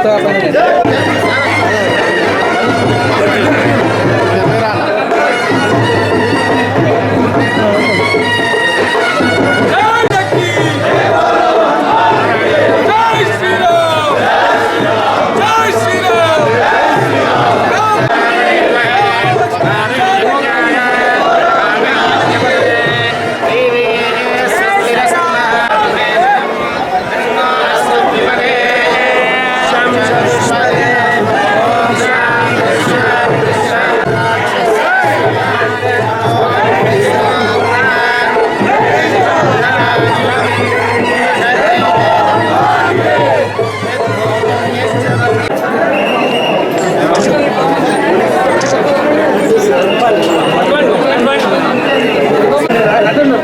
করতে হবে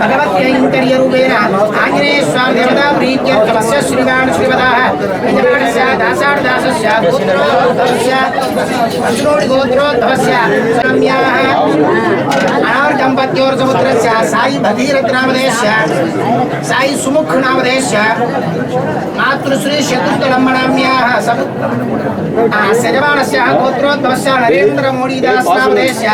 भगवत आंजने स्वामी देवता प्रीत श्रीवान् श्रीवदाः। గోత్రోద్భవస్య అశ్రోడి గోత్రోద్భవస్య సామ్యాః అనార్ దంపత్యోర్సముద్రస్య సాయి భగీరథ నామధేయస్య సాయి సుముఖ్ నామధేయస్య మాతృశ్రీ శత్రుతలంబనామ్యాः సము యజమానస్య గోత్రోద్భవస్య నరేంద్ర మోడీదాస్ నామధేయస్య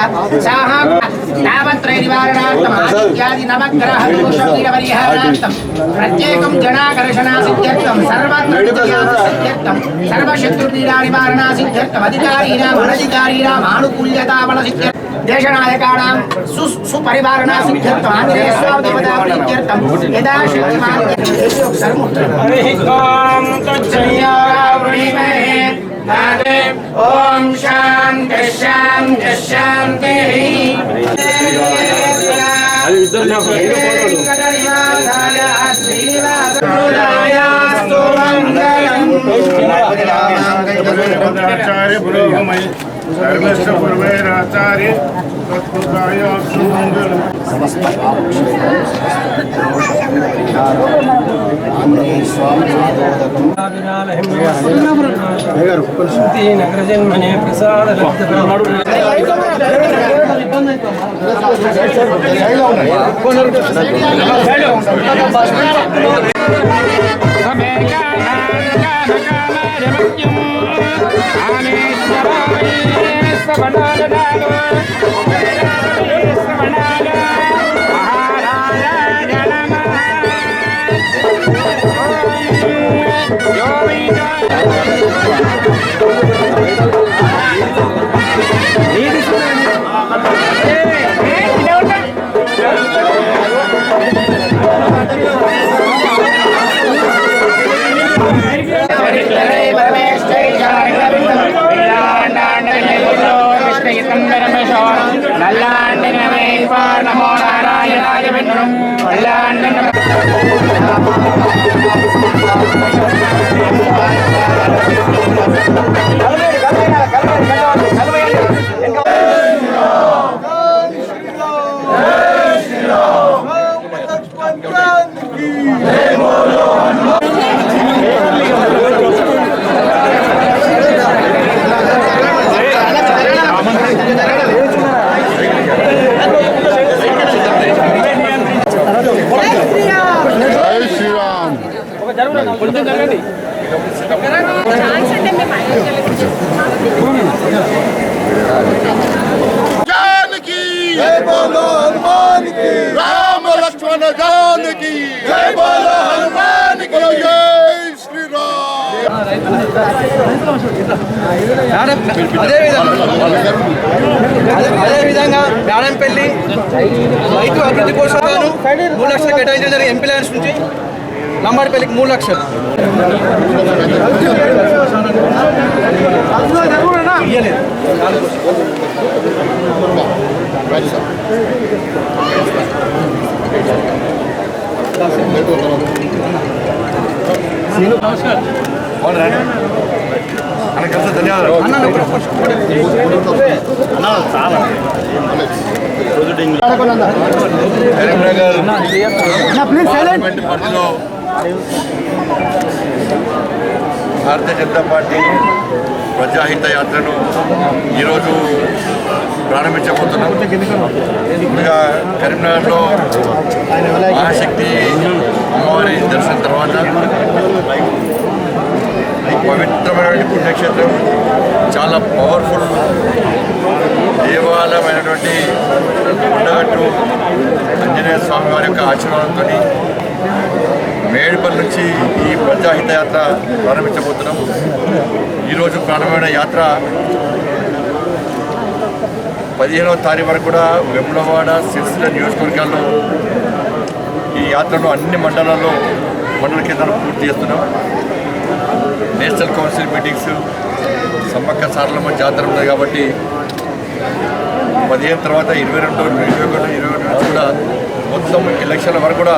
దుర్నిరా నివారణ సిద్ధ్యర్థమధికారీణ మనధికారీణ మానుకూల్యత బల సిద్ధ్యర్థ దేశనాయకాణం సు సుపరిపాలన సిద్ధ్యర్థం ఆంజనేయ స్వామి దేవతా ప్రీత్యర్థం యదా శక్తిమాన్ ఆచార్య పురోగమై సర్వస్వ పూర్వైరాచార్య తత్పురాయ సుమంగళం నగరజన్మనే ప్రసాద Ini semua అదేవిధంగా మేడంపల్లి రైతు అభివృద్ధి కోసం మూడు లక్షలు కేటాయించడం జరిగింది ఎంపీ ల్యాండ్స్ నుంచి. లంబాడిపల్లికి మూడు లక్షలు. ఇయ్యలేదు. అన్న ఒకటి కరీంనగర్ పార్లమెంట్ పరిధిలో భారతీయ జనతా పార్టీ ప్రజాహిత యాత్రను ఈరోజు ప్రారంభించబోతున్నాం ముందుగా కరీంనగర్లో మహాశక్తి అమ్మవారి దర్శనం తర్వాత పవిత్రమైనటువంటి పుణ్యక్షేత్రం. చాలా పవర్ఫుల్ దేవాలయమైనటువంటి కొండగట్టు ఆంజనేయ స్వామి వారి యొక్క ఆశీర్వాదంతో మేడిపల్లి నుంచి ఈ ప్రజాహిత యాత్ర ప్రారంభించబోతున్నాం. ఈరోజు ప్రారంభమైన యాత్ర పదిహేనవ తారీఖు వరకు కూడా వెములవాడ సిరిసిల్ల నియోజకవర్గాల్లో ఈ యాత్రను అన్ని మండలాల్లో మండల కేంద్రాలు పూర్తి చేస్తున్నాం. National council meetings Sammakka Saralamma Jatara ఉంది కాబట్టి పదిహేను తర్వాత ఇరవై రెండు ఇరవై ఒకటి ఇరవై ఒకటి కూడా మొత్తం ఎలక్షన్ల వరకు కూడా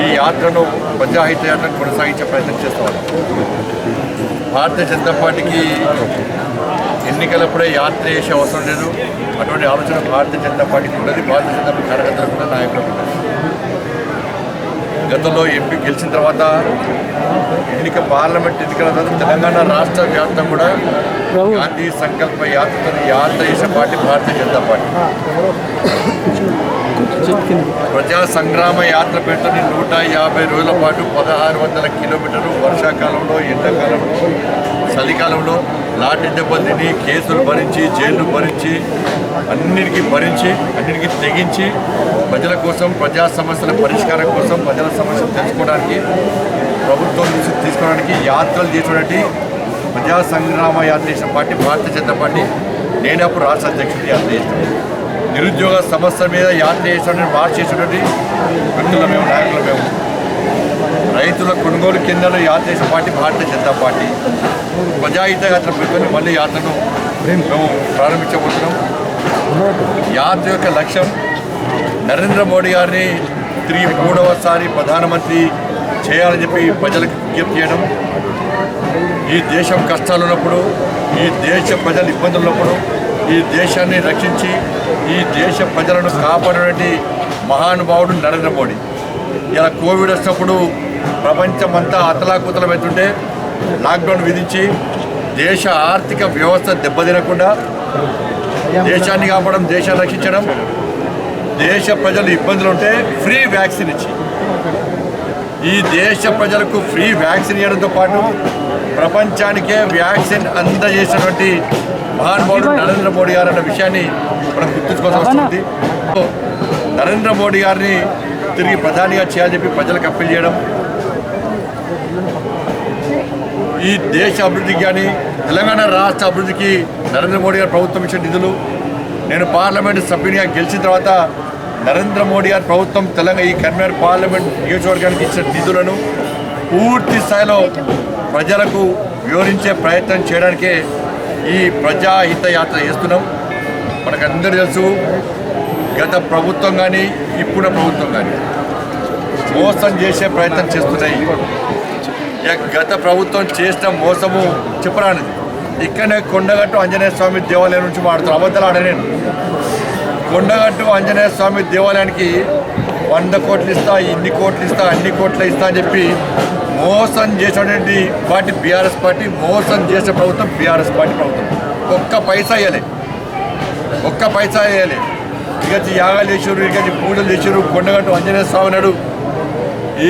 ఈ యాత్రను ప్రజాహిత యాత్రను కొనసాగించే ప్రయత్నం చేస్తాం భారతీయ జనతా పార్టీకి ఎన్నికలప్పుడే యాత్ర చేసే అవసరం లేదు. అటువంటి ఆలోచన భారతీయ జనతా పార్టీకి ఉండదు భారతీయ జనతా పార్టీ కార్యకర్తలకు కూడా నాయకులకు ఉండదు గతంలో ఎంపీ గెలిచిన తర్వాత ఎన్నిక పార్లమెంట్ ఎన్నికల తర్వాత తెలంగాణ రాష్ట్ర వ్యాప్తం కూడా గాంధీ సంకల్ప యాత్రతో యాత్ర చేసిన పార్టీ భారతీయ జనతా పార్టీ. ప్రజా సంగ్రామ యాత్ర పెట్టని నూట యాభై రోజుల పాటు పదహారు వందల కిలోమీటర్లు వర్షాకాలంలో ఎండాకాలంలో చలికాలంలో లాఠీ దెబ్బతిని కేసులు భరించి జైలు భరించి అన్నిటికీ భరించి అన్నిటికీ తెగించి ప్రజల కోసం ప్రజా సమస్యల పరిష్కారం కోసం ప్రజల సమస్యలు తెలుసుకోవడానికి ప్రభుత్వం నుంచి తీసుకోవడానికి యాత్రలు చేసినటువంటి ప్రజా సంగ్రామ యాత్ర చేసిన పార్టీ భారతీయ జనతా పార్టీ నేను అప్పుడు రాష్ట్ర అధ్యక్షుడి యాత్ర చేస్తున్నాను నిరుద్యోగ సమస్య మీద యాత్ర చేసినటువంటి మార్చి చేసినటువంటి వ్యక్తుల మేము నాయకులు మేము. రైతుల కొనుగోలు కేంద్రాలు యాత్ర చేసిన పార్టీ భారతీయ జనతా పార్టీ. ప్రజాహిత యాత్ర పెట్టుకొని మళ్ళీ యాత్రను మేము ప్రారంభించబోతున్నాం. యాత్ర యొక్క లక్ష్యం నరేంద్ర మోడీ గారిని తిరిగి మూడవసారి ప్రధానమంత్రి చేయాలని చెప్పి ప్రజలకు విజ్ఞప్తి చేయడం. ఈ దేశం కష్టాలు ఉన్నప్పుడు ఈ దేశ ప్రజలు ఇబ్బందులు ఉన్నప్పుడు ఈ దేశాన్ని రక్షించి ఈ దేశ ప్రజలను కాపాడేటువంటి మహానుభావుడు నరేంద్ర మోడీ. ఇలా కోవిడ్ వచ్చినప్పుడు ప్రపంచమంతా అతలాకుతలం అవుతుంటే లాక్డౌన్ విధించి దేశ ఆర్థిక వ్యవస్థ దెబ్బతినకుండా దేశాన్ని కాపాడడం దేశాన్ని రక్షించడం దేశ ప్రజలు ఇబ్బందులు ఉంటే ఫ్రీ వ్యాక్సిన్ ఇచ్చి. ఈ దేశ ప్రజలకు ఫ్రీ వ్యాక్సిన్ ఇవ్వడంతో పాటు ప్రపంచానికే వ్యాక్సిన్ అందజేసినటువంటి మహానుభావుడు నరేంద్ర మోడీ గారు అన్న విషయాన్ని మనం గుర్తుంచుకోవాల్సి వస్తుంది. నరేంద్ర మోడీ గారిని తిరిగి ప్రధానిగా చేయాలని చెప్పి ప్రజలకు అప్పీల్ చేయడం ఈ దేశ అభివృద్ధికి కానీ తెలంగాణ రాష్ట్ర అభివృద్ధికి నరేంద్ర మోడీ గారు ప్రభుత్వం ఇచ్చిన నిధులు నేను పార్లమెంట్ సభ్యునిగా గెలిచిన తర్వాత నరేంద్ర మోడీ గారి ప్రభుత్వం తెలంగాణ ఈ కరీంనగర్ పార్లమెంట్ నియోజకవర్గానికి ఇచ్చిన నిధులను పూర్తి స్థాయిలో ప్రజలకు వివరించే ప్రయత్నం చేయడానికే ఈ ప్రజాహిత యాత్ర చేస్తున్నాం. మనకు తెలుసు గత ప్రభుత్వం కానీ ఇప్పుడున్న ప్రభుత్వం కానీ మోసం చేసే ప్రయత్నం చేస్తున్నాయి. గత ప్రభుత్వం చేసిన మోసము చెప్పరానిది. ఇక్కడనే కొండగట్టు ఆంజనేయ స్వామి దేవాలయం నుంచి మాడుతారు అబద్ధాలు ఆడలేను కొండగట్టు ఆంజనేయ స్వామి దేవాలయానికి వంద కోట్లు ఇస్తా ఇన్ని కోట్లు ఇస్తా అన్ని కోట్లు ఇస్తా అని చెప్పి మోసం చేసేటువంటి పార్టీ బీఆర్ఎస్ పార్టీ మోసం చేసే ప్రభుత్వం బీఆర్ఎస్ పార్టీ ప్రభుత్వం. ఒక్క పైసా వేయలే ఒక్క పైసా వేయాలి ఇక యాగాలు చేసారు ఇక పూజలు చేసారు కొండగట్టు ఆంజనేయ స్వామి నాడు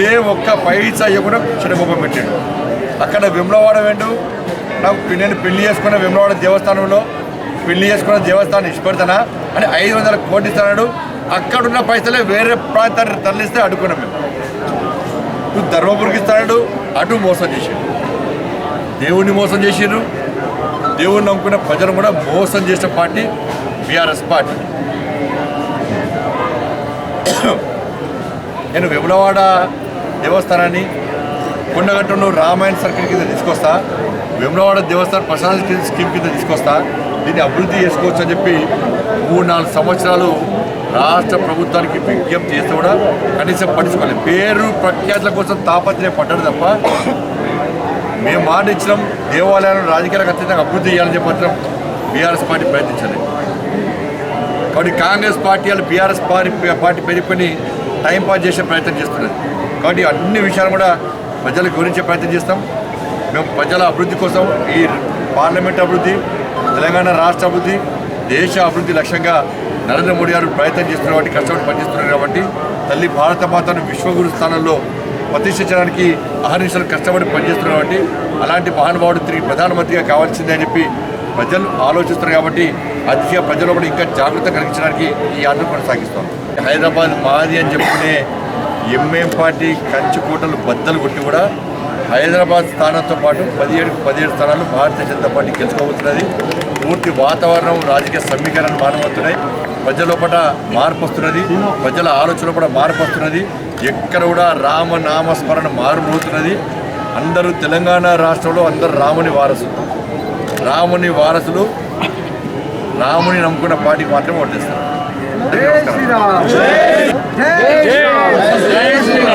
ఏ ఒక్క పైసా ఇవ్వకుండా చిన్నగొప్ప పెట్టాడు. అక్కడ విమలవాడ వెండు నాకు నేను పెళ్ళి చేసుకున్న విమలవాడ దేవస్థానంలో పెళ్ళి చేసుకున్న దేవస్థానం ఇష్టపడతానా అని ఐదు వందల కోట్లు ఇస్తాడు అక్కడున్న పైసలే వేరే ప్రాంతాన్ని తరలిస్తే అడుగుకున్నాం ఇటు ధర్మపురికి ఇస్తాడు అటు మోసం చేసాడు. దేవుణ్ణి మోసం చేసారు దేవుణ్ణి నమ్ముకున్న ప్రజలు కూడా మోసం చేసిన పార్టీ బీఆర్ఎస్ పార్టీ. నేను వెములవాడ దేవస్థానాన్ని కొండగట్టును రామాయణ సర్కిల్ కింద తీసుకొస్తా వెములవాడ దేవస్థానం ప్రశాంత్ స్కీమ్ కింద తీసుకొస్తా దీన్ని అభివృద్ధి చేసుకోవచ్చు అని చెప్పి మూడు నాలుగు సంవత్సరాలు రాష్ట్ర ప్రభుత్వానికి విజ్ఞప్తి చేస్తే కూడా కనీసం పట్టించుకోలేదు. పేరు ప్రఖ్యాతుల కోసం తాపత్రయ పడ్డాడు తప్ప మేము మాట ఇచ్చినాం దేవాలయాలను రాజకీయాలకు అత్యంతంగా అభివృద్ధి చేయాలని చెప్పి మాత్రం బీఆర్ఎస్ పార్టీ ప్రయత్నించలేదు. కాబట్టి కాంగ్రెస్ పార్టీ వాళ్ళు బీఆర్ఎస్ పార్టీ పార్టీ పెరిగిపోయి టైం పాస్ చేసే ప్రయత్నం చేస్తున్నారు. కాబట్టి అన్ని విషయాలు కూడా ప్రజలకు గురించే ప్రయత్నం చేస్తాం. మేము ప్రజల అభివృద్ధి కోసం ఈ పార్లమెంట్ అభివృద్ధి తెలంగాణ రాష్ట్ర అభివృద్ధి దేశ అభివృద్ధి లక్ష్యంగా నరేంద్ర మోడీ గారు ప్రయత్నం చేస్తున్నారు కాబట్టి కష్టపడి పనిచేస్తున్నారు కాబట్టి తల్లి భారత మాతను విశ్వగురు స్థానంలో ప్రతిష్ఠించడానికి అహర్నిశలు కష్టపడి పనిచేస్తున్నారు కాబట్టి అలాంటి మహానుభావుడు తిరిగి ప్రధానమంత్రిగా కావాల్సిందే అని చెప్పి ప్రజలు ఆలోచిస్తున్నారు కాబట్టి అతిగా ప్రజలు కూడా ఇంకా జాగ్రత్త కలిగించడానికి ఈ యాత్ర కొనసాగిస్తాం. హైదరాబాద్ మాది అని చెప్పుకునే ఎంఏం పార్టీ కంచుకోటలు బద్దలు కొట్టి కూడా హైదరాబాద్ స్థానంతో పాటు పదిహేడు పదిహేడు స్థానాలు భారతీయ జనతా పార్టీ గెలుచుకోబోతున్నది. పూర్తి వాతావరణం రాజకీయ సమీకరణ మానవుతున్నాయి ప్రజల లోపల మార్పు వస్తున్నది. ప్రజల ఆలోచన కూడా మార్పు వస్తున్నది. ఎక్కడ కూడా రామ నామస్మరణ మారుమోతున్నది అందరూ తెలంగాణ రాష్ట్రంలో అందరూ రాముని వారసులు. రాముని వారసులు రాముని నమ్ముకున్న పార్టీకి మాత్రమే ఓటేస్తారు.